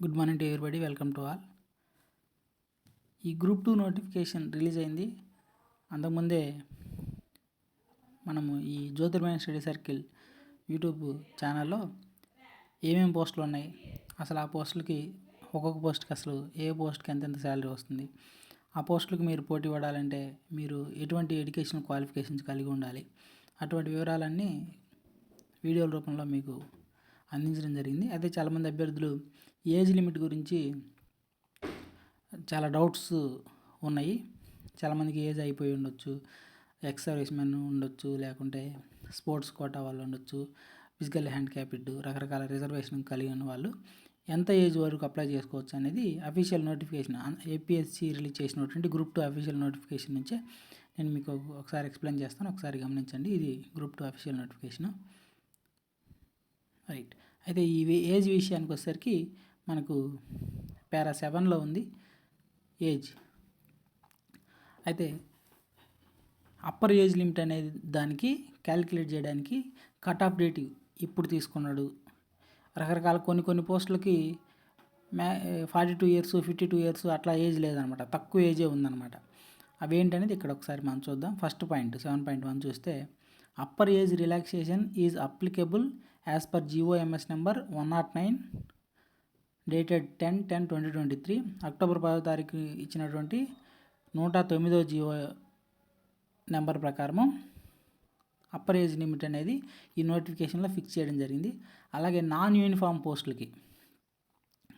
Good morning to everybody welcome to all. ఈ group two notification release అయింది. అంతకుముందే మనము ఈ జ్యోతిర్మయ స్టడీ సర్కిల్ యూట్యూబ్ ఛానల్లో ఏమేమి పోస్టులు ఉన్నాయి అసలు ఆ పోస్టులకి ఒక్కొక్క పోస్ట్కి అసలు ఏ పోస్ట్కి ఎంతెంత శాలరీ వస్తుంది ఆ పోస్టులకు మీరు పోటీ పడాలంటే మీరు ఎటువంటి ఎడ్యుకేషన్ క్వాలిఫికేషన్స్ కలిగి ఉండాలి అటువంటి వివరాలన్నీ వీడియోల రూపంలో మీకు అందించడం జరిగింది. అయితే చాలామంది అభ్యర్థులు ఏజ్ లిమిట్ గురించి చాలా డౌట్స్ ఉన్నాయి. చాలామందికి ఏజ్ అయిపోయి ఉండొచ్చు. ఎక్స్ సర్వీస్ మెన్ ఉండొచ్చు లేకుంటే స్పోర్ట్స్ కోటా వాళ్ళు ఉండొచ్చు ఫిజికల్ హ్యాండిక్యాప్డ్ రకరకాల రిజర్వేషన్ కలిగి ఉన్న వాళ్ళు ఎంత ఏజ్ వరకు అప్లై చేసుకోవచ్చు అనేది అఫీషియల్ నోటిఫికేషన్ ఏపీఎస్సి రిలీజ్ చేసినటువంటి గ్రూప్ టూ అఫీషియల్ నోటిఫికేషన్ నుంచే నేను మీకు ఒకసారి ఎక్స్ప్లెయిన్ చేస్తాను. ఒకసారి గమనించండి. ఇది group two official notification. Right. అయితే ఈ ఏజ్ విషయానికి వచ్చేసరికి మనకు పారా సెవెన్లో ఉంది ఏజ్. అయితే అప్పర్ ఏజ్ లిమిట్ అనేది దానికి క్యాలిక్యులేట్ చేయడానికి కట్ ఆఫ్ డేట్ ఇప్పుడు తీసుకున్నాడు. రకరకాల కొన్ని కొన్ని పోస్టులకి మ్యా forty two years fifty two years అట్లా ఏజ్ లేదనమాట. తక్కువ ఏజే ఉందన్నమాట అవి ఏంటనేది ఇక్కడ ఒకసారి మనం చూద్దాం. First point seven point one చూస్తే upper age relaxation is applicable as per GOMS number one nought nine dated ten ten twenty twenty three October పదో తారీఖు ఇచ్చినటువంటి నూట తొమ్మిదో జియో నెంబర్ ప్రకారము అప్పర్ ఏజ్ లిమిట్ అనేది ఈ నోటిఫికేషన్లో ఫిక్స్ చేయడం జరిగింది. అలాగే నాన్ యూనిఫామ్ పోస్టులకి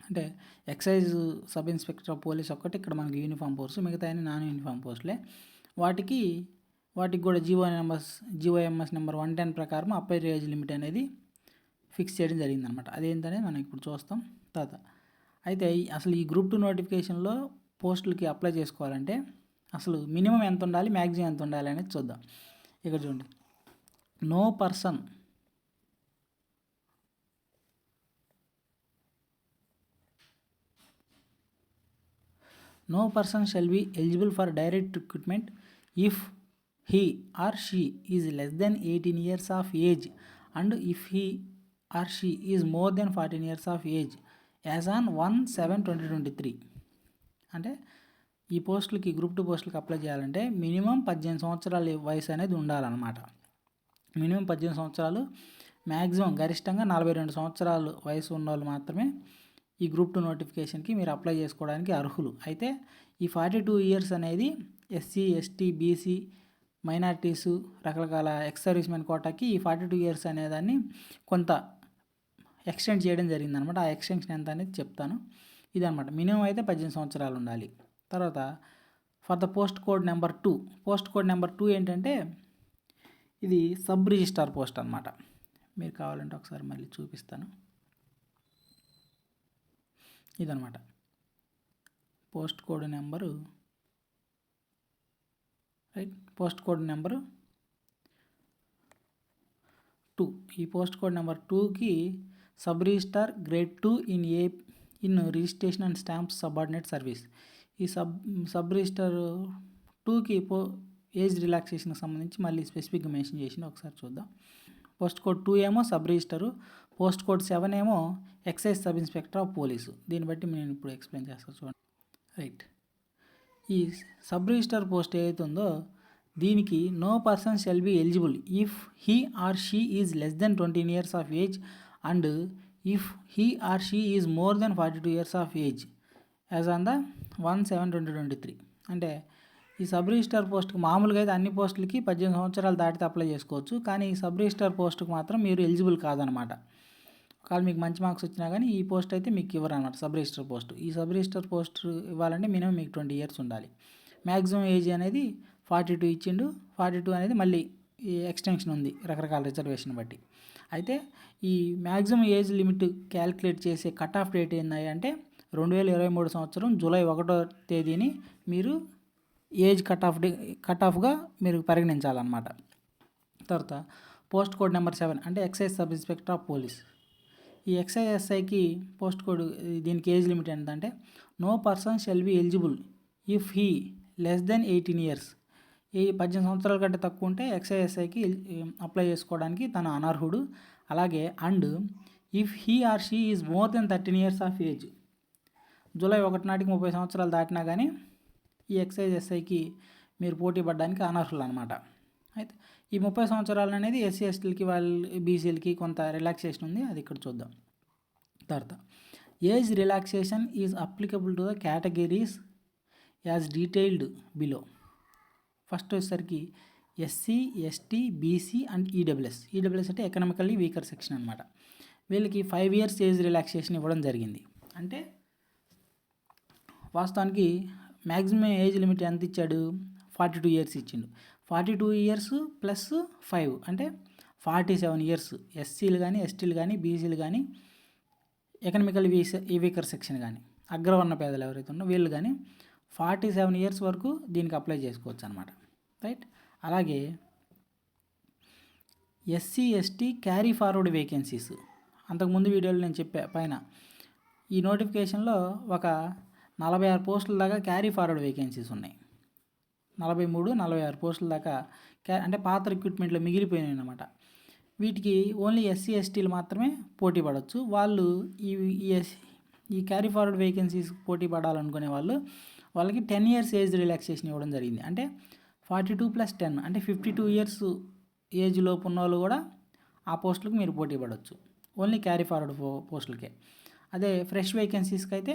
అంటే ఎక్సైజ్ సబ్ ఇన్స్పెక్టర్ పోలీస్ ఒక్కటి ఇక్కడ మనకి యూనిఫామ్ పోస్ట్ మిగతా నాన్ యూనిఫామ్ పోస్టులే వాటికి వాటికి కూడా GO numbers GOMS number one ten ప్రకారం అప్పర్ ఏజ్ లిమిట్ అనేది ఫిక్స్ చేయడం జరిగిందనమాట అదేంటనే మనం ఇప్పుడు చూస్తాం. తర్వాత అయితే అసలు ఈ గ్రూప్ టూ నోటిఫికేషన్లో పోస్టులకి అప్లై చేసుకోవాలంటే అసలు మినిమం ఎంత ఉండాలి మ్యాక్సిమం ఎంత ఉండాలి అనేది చూద్దాం. ఇక్కడ చూడండి. No person no person shall be eligible for direct recruitment if he or she is less than eighteen years of age and if he or she is more than fourteen years of age as on one seven twenty twenty three అంటే ఈ పోస్టులకి group two పోస్టులకి apply చేయాలంటే minimum పద్దెనిమిది సంవత్సరాల వయసు అనేది ఉండాలన్నమాట. మినిమం పద్దెనిమిది సంవత్సరాలు మ్యాక్సిమం గరిష్టంగా నలభై రెండు సంవత్సరాలు వయసు ఉన్న వాళ్ళు మాత్రమే ఈ గ్రూప్ టూ నోటిఫికేషన్కి మీరు అప్లై చేసుకోవడానికి అర్హులు. అయితే ఈ ఫార్టీ టూ ఇయర్స్ అనేది ఎస్సీ ఎస్టీ బీసీ మైనార్టీసు రకరకాల ఎక్స్ సర్వీస్ మెన్ కోటాకి ఈ ఫార్టీ టూ ఇయర్స్ అనేదాన్ని కొంత ఎక్స్టెండ్ చేయడం జరిగిందనమాట. ఆ ఎక్స్టెన్షన్ ఎంత అనేది చెప్తాను. ఇదనమాట. మినిమం అయితే పద్దెనిమిది సంవత్సరాలు ఉండాలి. తర్వాత for the post code number two. Post code number two ఏంటంటే ఇది సబ్ రిజిస్టార్ పోస్ట్ అనమాట. మీరు కావాలంటే ఒకసారి మళ్ళీ చూపిస్తాను. ఇదనమాట. Post code number right post code number two. ఈ పోస్ట్ కోడ్ నెంబర్ టూకి sub registrar grade two in A in registration and stamps subordinate service. ఈ సబ్ సబ్ రిజిస్టర్ టూకి పో ఏజ్ రిలాక్సేషన్కి సంబంధించి మళ్ళీ స్పెసిఫిక్గా మెన్షన్ చేసింది ఒకసారి చూద్దాం. పోస్ట్ కోడ్ టూ ఏమో sub register post code seven ఏమో excise sub inspector of police. దీన్ని బట్టి నేను ఇప్పుడు ఎక్స్ప్లెయిన్ చేస్తాను చూడండి. రైట్. ఈ సబ్ రిజిస్టర్ పోస్ట్ ఏదైతుందో దీనికి no person shall be eligible if he or she is less than twenty years of age and if he or she is more than forty two years of age as on the one seven twenty twenty three. అంటే ఈ sub register పోస్ట్కి మామూలుగా అయితే అన్ని పోస్టులకి పద్దెనిమిది సంవత్సరాలు దాటితే అప్లై చేసుకోవచ్చు. కానీ ఈ సబ్ రిజిస్టర్ పోస్ట్కి మాత్రం మీరు ఎలిజిబుల్ కాదనమాట. ఒకవేళ మీకు మంచి మార్క్స్ వచ్చినా కానీ ఈ పోస్ట్ అయితే మీకు ఇవ్వరు అనమాట సబ్ రిజిస్టర్ పోస్ట్. ఈ సబ్ రిజిస్టర్ పోస్ట్ ఇవ్వాలంటే మినిమం మీకు ట్వంటీ ఇయర్స్ ఉండాలి. మ్యాక్సిమం ఏజ్ అనేది ఫార్టీ టూ ఇచ్చిండు ఫార్టీ టూ అనేది మళ్ళీ ఈ ఎక్స్టెన్షన్ ఉంది రకరకాల రిజర్వేషన్ బట్టి. అయితే ఈ మ్యాక్సిమం ఏజ్ లిమిట్ క్యాలిక్యులేట్ చేసే కట్ ఆఫ్ డేట్ ఏంది అంటే రెండు వేల ఇరవై మూడు సంవత్సరం జూలై ఒకటో తేదీని మీరు age cut off day cut ఆఫ్గా మీరు పరిగణించాలన్నమాట. తర్వాత పోస్ట్ కోడ్ నెంబర్ సెవెన్ అంటే excise sub inspector of police. ఈ ఎక్స్ఐఎస్ఐకి పోస్ట్ కోడ్ దీనికి ఏజ్ లిమిట్ ఏంటంటే no person shall be eligible if he less than eighteen years. ఈ పద్దెనిమిది సంవత్సరాల కంటే తక్కువ ఉంటే ఎక్స్ఐఎస్ఐకి అప్లై చేసుకోవడానికి తన అనర్హుడు. అలాగే and if he or she is more than thirteen years of age. July ఒకటి నాటికి ముప్పై సంవత్సరాలు దాటినా కానీ ఈ ఎక్సైజ్ ఎస్ఐకి మీరు పోటీ పడడానికి అనర్హులు అనమాట అయితే ఈ ముప్పై సంవత్సరాలు అనేది ఎస్సీ ఎస్టీలకి వాళ్ళ బీసీలకి కొంత రిలాక్సేషన్ ఉంది. అది ఇక్కడ చూద్దాం. తర్వాత age relaxation is applicable to the categories as detailed below first వచ్చేసరికి SC ST BC and EWS EWS అంటే ఎకనామికల్లీ వీకర్ సెక్షన్ అనమాట వీళ్ళకి ఫైవ్ ఇయర్స్ ఏజ్ రిలాక్సేషన్ ఇవ్వడం జరిగింది. అంటే వాస్తవానికి మ్యాక్సిమం ఏజ్ లిమిట్ ఎంత ఇచ్చాడు? ఫార్టీ టూ ఇయర్స్ ఇచ్చిండు. Forty two years plus five అంటే ఫార్టీ సెవెన్ ఇయర్స్ ఎస్సీలు కానీ ఎస్టీలు కానీ బీసీలు కానీ ఎకనామికల్ వీస్ వీకర్ సెక్షన్ కానీ అగ్రవర్ణ పేదలు ఎవరైతే ఉన్నో వీళ్ళు కానీ ఫార్టీ సెవెన్ ఇయర్స్ వరకు దీనికి అప్లై చేసుకోవచ్చు అనమాట రైట్? అలాగే SC ST carry forward vacancies. అంతకుముందు వీడియోలో నేను చెప్పా పైన ఈ నోటిఫికేషన్లో ఒక నలభై ఆరు పోస్టుల దాకా క్యారీ ఫార్వర్డ్ వేకెన్సీస్ ఉన్నాయి. నలభై మూడు నలభై ఆరు పోస్టుల దాకా క్యా అంటే పాత రిక్రూట్మెంట్లో మిగిలిపోయినాయి అనమాట వీటికి ఓన్లీ ఎస్సీ ఎస్టీలు మాత్రమే పోటీ పడవచ్చు వాళ్ళు ఈ ఈ ఎస్ ఈ క్యారీ ఫార్వర్డ్ వేకెన్సీస్ పోటీ పడాలనుకునే వాళ్ళు వాళ్ళకి టెన్ ఇయర్స్ ఏజ్ రిలాక్సేషన్ ఇవ్వడం జరిగింది. అంటే ఫార్టీ టూ ప్లస్ టెన్ అంటే ఫిఫ్టీ టూ ఇయర్స్ ఏజ్ లోపు ఉన్న వాళ్ళు కూడా ఆ పోస్టులకు మీరు పోటీ పడవచ్చు ఓన్లీ క్యారీ ఫార్వర్డ్ పో పోస్టులకే. అదే ఫ్రెష్ వేకెన్సీస్కి అయితే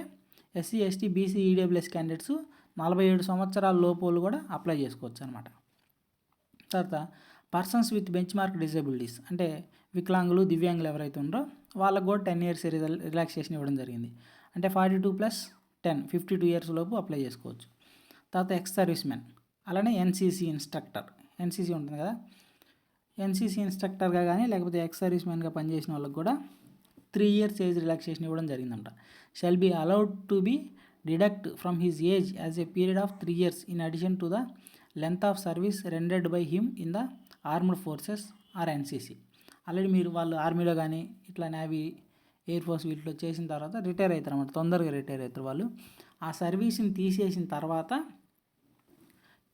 SC ST BC EWS candidates నలభై ఏడు సంవత్సరాల లోపు కూడా అప్లై చేసుకోవచ్చు అనమాట తర్వాత persons with benchmark disabilities అంటే వికలాంగులు దివ్యాంగులు ఎవరైతే ఉన్నారో వాళ్ళకు కూడా టెన్ ఇయర్స్ రిలాక్సేషన్ ఇవ్వడం జరిగింది. అంటే forty two plus ten fifty two years లోపు అప్లై చేసుకోవచ్చు. తర్వాత ఎక్స్ సర్వీస్ మెన్ అలానే ఎన్సీసీ ఇన్స్ట్రక్టర్. ఎన్సీసీ ఉంటుంది కదా? ఎన్సీసీ ఇన్స్ట్రక్టర్గా కానీ లేకపోతే ఎక్స్ సర్వీస్ మ్యాన్గా పనిచేసిన వాళ్ళకి కూడా త్రీ ఇయర్స్ ఏజ్ రిలాక్సేషన్ ఇవ్వడం జరిగిందంట. Shall be allowed to be deduct from his age as a period of three years in addition to the length of service rendered by him in the armed forces or NCC already మీరు వాళ్ళు ఆర్మీలో కానీ ఇట్లా navy air force వీటిలో చేసిన తర్వాత retire అవుతారు అన్నమాట తొందరగా రిటైర్ అవుతారు వాళ్ళు. ఆ సర్వీస్ని తీసేసిన తర్వాత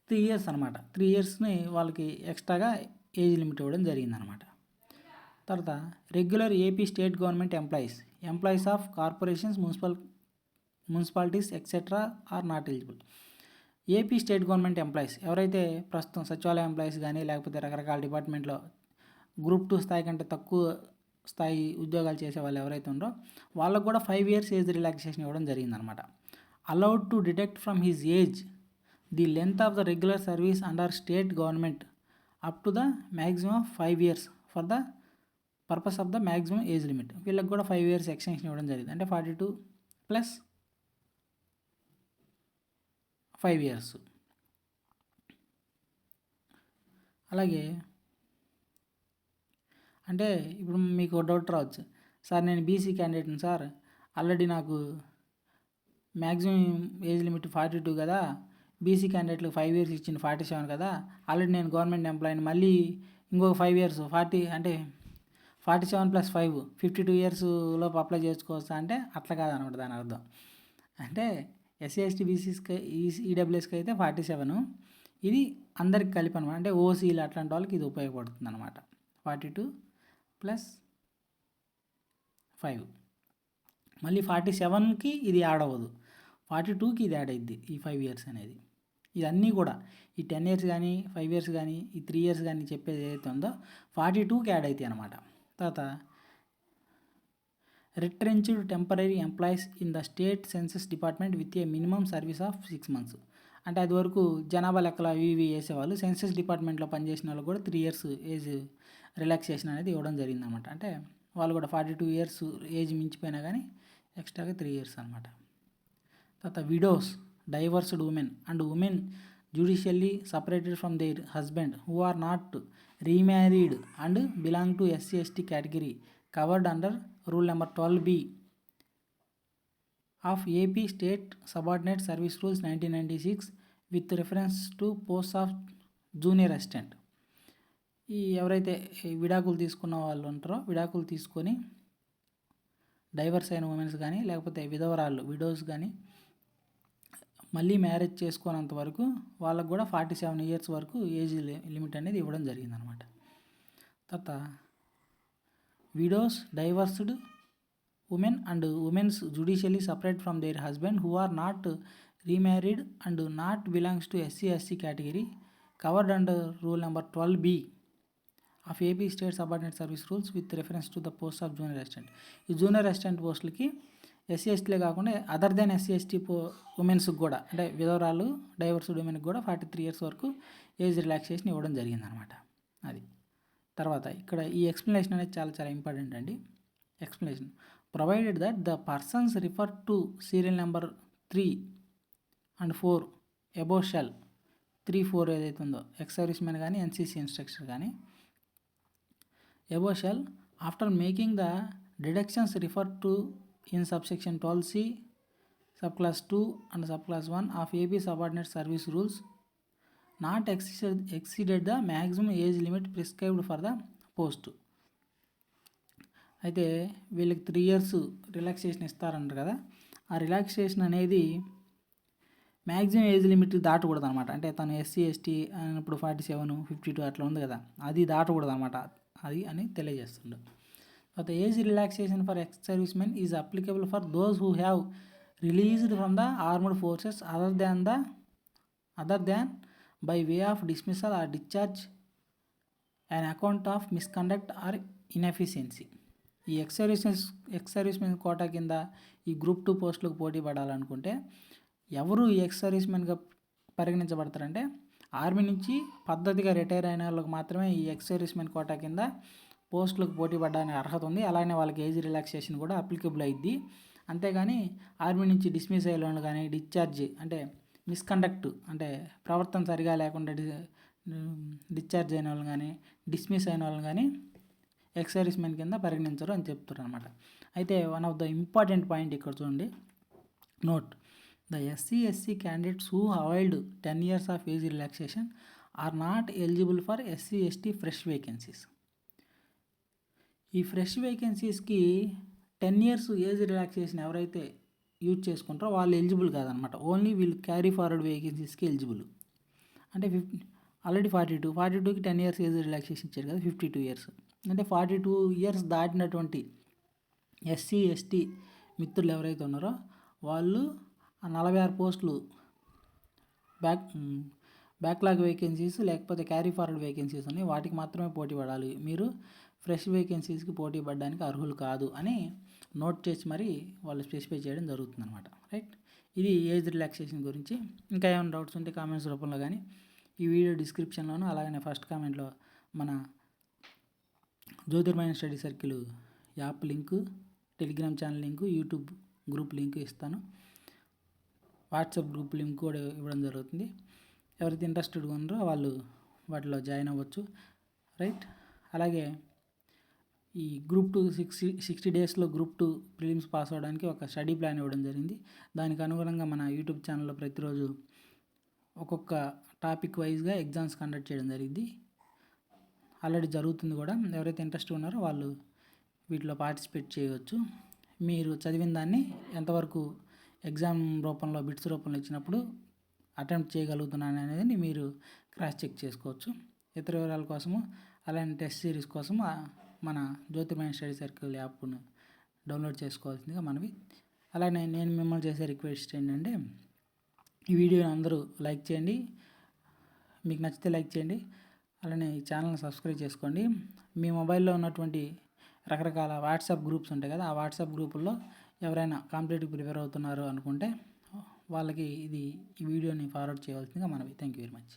త్రీ ఇయర్స్ అనమాట త్రీ ఇయర్స్ని వాళ్ళకి ఎక్స్ట్రాగా ఏజ్ లిమిట్ ఇవ్వడం జరిగిందనమాట తర్వాత regular AP state government employees employees of corporations municipal municipalities etcetera are not eligible AP state government employees ఎవరైతే ప్రస్తుతం సచివాలయ ఎంప్లాయీస్ కానీ లేకపోతే రకరకాల డిపార్ట్మెంట్లో గ్రూప్ టూ స్థాయి కంటే తక్కువ స్థాయి ఉద్యోగాలు చేసే వాళ్ళు ఎవరైతే ఉన్నారో వాళ్ళకు కూడా ఫైవ్ ఇయర్స్ ఏజ్ రిలాక్సేషన్ ఇవ్వడం జరిగిందనమాట. Allowed to detect from his age the length of the regular service under state government up to the maximum five years for the purpose of the maximum age limit వీళ్ళకి కూడా five years extension ఇవ్వడం జరిగింది. అంటే forty two plus five years. అలాగే అంటే ఇప్పుడు మీకు doubt రావచ్చు. సార్ నేను బీసీ క్యాండిడేట్ని సార్. ఆల్రెడీ నాకు maximum age limit forty two కదా. బీసీ క్యాండిడేట్లకు ఫైవ్ ఇయర్స్ ఇచ్చింది ఫార్టీ సెవెన్ కదా. ఆల్రెడీ నేను గవర్నమెంట్ ఎంప్లాయీని. మళ్ళీ ఇంకొక ఫైవ్ ఇయర్స్ ఫార్టీ అంటే forty seven plus five fifty two years లోపు అప్లై చేసుకోవచ్చా అంటే అట్లా కాదనమాట దాని అర్థం. అంటే ఎస్సీ ఎస్టీ బీసీస్కి ఈడబ్ల్యూఎస్కి అయితే ఫార్టీ సెవెన్ ఇది అందరికి కలిపి అనమాట. అంటే ఓసీలు అట్లాంటి వాళ్ళకి ఇది ఉపయోగపడుతుంది అనమాట ఫార్టీ టూ ప్లస్ ఫైవ్ మళ్ళీ ఫార్టీ సెవెన్కి ఇది యాడ్ అవ్వదు. ఫార్టీ టూకి ఇది యాడ్ అయింది ఈ ఫైవ్ ఇయర్స్ అనేది. ఇవన్నీ కూడా ఈ టెన్ ఇయర్స్ కానీ ఫైవ్ ఇయర్స్ కానీ ఈ త్రీ ఇయర్స్ కానీ చెప్పేది ఏదైతే ఉందో ఫార్టీ టూకి యాడ్ అవుతాయి అనమాట తర్వాత retrenched temporary employees in the state census department with a minimum service of six months అంటే అది వరకు జనాభా లెక్కలు అవి ఇవి వేసేవాళ్ళు. సెన్సస్ డిపార్ట్మెంట్లో పనిచేసిన వాళ్ళు కూడా త్రీ ఇయర్స్ ఏజ్ రిలాక్సేషన్ అనేది ఇవ్వడం జరిగింది అనమాట అంటే వాళ్ళు కూడా ఫార్టీ టూ ఇయర్స్ ఏజ్ మించిపోయినా కానీ ఎక్స్ట్రాగా త్రీ ఇయర్స్ అనమాట తర్వాత widows divorced women and women judicially separated from their husband who are not remarried and belong to SC ST category covered under rule number twelve B of AP state subordinate service rules nineteen ninety six with reference to post of junior assistant. ఈ ఎవరైతే విడాకులు తీసుకున్న వాళ్ళు ఉంటారో విడాకులు తీసుకొని divorce అయిన women's కానీ లేకపోతే విధవరాళ్ళు విడోస్ కానీ మళ్ళీ మ్యారేజ్ చేసుకోనంత వరకు వాళ్ళకు కూడా ఫార్టీ సెవెన్ ఇయర్స్ వరకు ఏజ్ లిమిట్ అనేది ఇవ్వడం జరిగిందనమాట. తర్వాత widows divorced women and womens judicially separate from their husband who are not remarried and not belongs to SC SC category covered under rule number twelve B of AP state subordinate service rules with reference to the post of junior assistant ఈ junior assistant పోస్టులకి SC ఎస్టీలే కాకుండా other then SC ST పో ఉమెన్స్కి కూడా అంటే విధవరాలు divorced ఉమెన్కి కూడా ఫార్టీ త్రీ ఇయర్స్ వరకు ఏజ్ రిలాక్సేషన్ ఇవ్వడం జరిగిందనమాట అది. తర్వాత ఇక్కడ ఈ ఎక్స్ప్లెనేషన్ అనేది చాలా చాలా ఇంపార్టెంట్ అండి. Explanation provided that the persons refer to serial number three and four above shall three four ఏదైతే ఉందో ఎక్స్ సర్వీస్ మ్యాన్ కానీ ఎన్సీసీ ఇన్స్ట్రక్టర్ కానీ above shall after making the deductions refer to in subsection twelve C sub class two and sub class one of AB subordinate service rules not exceeded, exceeded the maximum age limit prescribed for the post అయితే వీళ్ళకి three years relaxation ఇస్తారంటారు కదా. ఆ relaxation అనేది maximum age limit దాటకూడదు అనమాట అంటే తను SC ST ఇప్పుడు forty seven fifty two అట్లా ఉంది కదా. అది దాటకూడదు అనమాట అది అని తెలియజేస్తుండు. తర్వాత age relaxation for ex service men is applicable for those who have released from the armed forces other than the other than by way of dismissal or discharge and account of misconduct or inefficiency ఈ ex services ex quota కింద ఈ group two పోస్టులకు పోటీ పడాలనుకుంటే ఎవరు ఈ X పరిగణించబడతారంటే army నుంచి పద్ధతిగా retire అయిన వాళ్ళకి మాత్రమే ఈ ఎక్స్ కోటా కింద పోస్టులకు పోటీ పడడానికి అర్హత ఉంది. అలానే వాళ్ళకి ఏజ్ రిలాక్సేషన్ కూడా అప్లికబుల్ అయింది అంతేగాని ఆర్మీ నుంచి డిస్మిస్ అయ్యే వాళ్ళు కానీ డిశ్చార్జ్ అంటే మిస్కండక్ట్ అంటే ప్రవర్తన సరిగా లేకుండా డి డిశ్చార్జ్ అయిన వాళ్ళు కానీ డిస్మిస్ అయిన వాళ్ళు కానీ ఎక్స్ కింద పరిగణించరు అని చెప్తారు అనమాట అయితే one of the important point ఇక్కడ చూడండి. Note the SC SC candidates who availed ten years of age relaxation are not eligible for SC ST fresh vacancies ఈ ఫ్రెష్ వేకెన్సీస్కి టెన్ ఇయర్స్ ఏజ్ రిలాక్సేషన్ ఎవరైతే యూజ్ చేసుకుంటారో వాళ్ళు eligible కాదనమాట. Only వీళ్ళు carry forward వేకెన్సీస్కి ఎలిజిబుల్. అంటే fifty already forty two forty టూకి టెన్ ఇయర్స్ ఏజ్ రిలాక్సేషన్ ఇచ్చారు కదా ఫిఫ్టీ టూ ఇయర్స్. అంటే forty two years దాటినటువంటి SC ST మిత్రులు ఎవరైతే ఉన్నారో వాళ్ళు ఆ నలభై ఆరు పోస్టులు బ్యాక్ బ్యాక్లాగ్ వేకెన్సీస్ లేకపోతే క్యారీ ఫార్వర్డ్ వేకెన్సీస్ ఉన్నాయి వాటికి మాత్రమే పోటీ పడాలి. మీరు ఫ్రెష్ వేకెన్సీస్కి పోటీ పడడానికి అర్హులు కాదు అని నోట్ చేసి మరి వాళ్ళు స్పెసిఫై చేయడం జరుగుతుంది అనమాట రైట్ ఇది ఏజ్ రిలాక్సేషన్ గురించి. ఇంకా ఏమైనా డౌట్స్ ఉంటే కామెంట్స్ రూపంలో కానీ ఈ వీడియో డిస్క్రిప్షన్లోను అలాగనే ఫస్ట్ కామెంట్లో మన Jyothirmaya study circle app link Telegram channel link YouTube group link ఇస్తాను. వాట్సాప్ గ్రూప్ లింక్ కూడా ఇవ్వడం జరుగుతుంది. ఎవరైతే ఇంట్రెస్టెడ్గా ఉన్నారో వాళ్ళు వాటిలో జాయిన్ అవ్వచ్చు. రైట్ అలాగే ఈ గ్రూప్ టూ సిక్స్టీ సిక్స్టీ డేస్లో గ్రూప్ టూ ప్రిలిమ్స్ పాస్ అవ్వడానికి ఒక స్టడీ ప్లాన్ ఇవ్వడం జరిగింది. దానికి అనుగుణంగా మన యూట్యూబ్ ఛానల్లో ప్రతిరోజు ఒక్కొక్క టాపిక్ వైజ్గా ఎగ్జామ్స్ కండక్ట్ చేయడం జరిగింది. ఆల్రెడీ జరుగుతుంది కూడా. ఎవరైతే ఇంట్రెస్ట్ ఉన్నారో వాళ్ళు వీటిలో పార్టిసిపేట్ చేయవచ్చు. మీరు చదివిన దాన్ని ఎంతవరకు ఎగ్జామ్ రూపంలో బిట్స్ రూపంలో ఇచ్చినప్పుడు అటెంప్ట్ చేయగలుగుతున్నాను అనేది మీరు క్రాస్ చెక్ చేసుకోవచ్చు. ఇతర వివరాల కోసము అలాంటి టెస్ట్ సిరీస్ కోసం మన జ్యోతిర్మయ స్టడీ సర్కిల్ యాప్ను డౌన్లోడ్ చేసుకోవాల్సిందిగా మనవి. అలానే నేను మిమ్మల్ని చేసే రిక్వెస్ట్ ఏంటంటే ఈ వీడియోని అందరూ లైక్ చేయండి. మీకు నచ్చితే లైక్ చేయండి. అలానే ఈ ఛానల్ని సబ్స్క్రైబ్ చేసుకోండి. మీ మొబైల్లో ఉన్నటువంటి రకరకాల వాట్సాప్ గ్రూప్స్ ఉంటాయి కదా ఆ వాట్సాప్ గ్రూపుల్లో ఎవరైనా కాంపిటేటివ్ ప్రిపేర్ అవుతున్నారు అనుకుంటే వాళ్ళకి ఇది ఈ వీడియోని ఫార్వర్డ్ చేయవలసిందిగా మనవి. Thank you very much.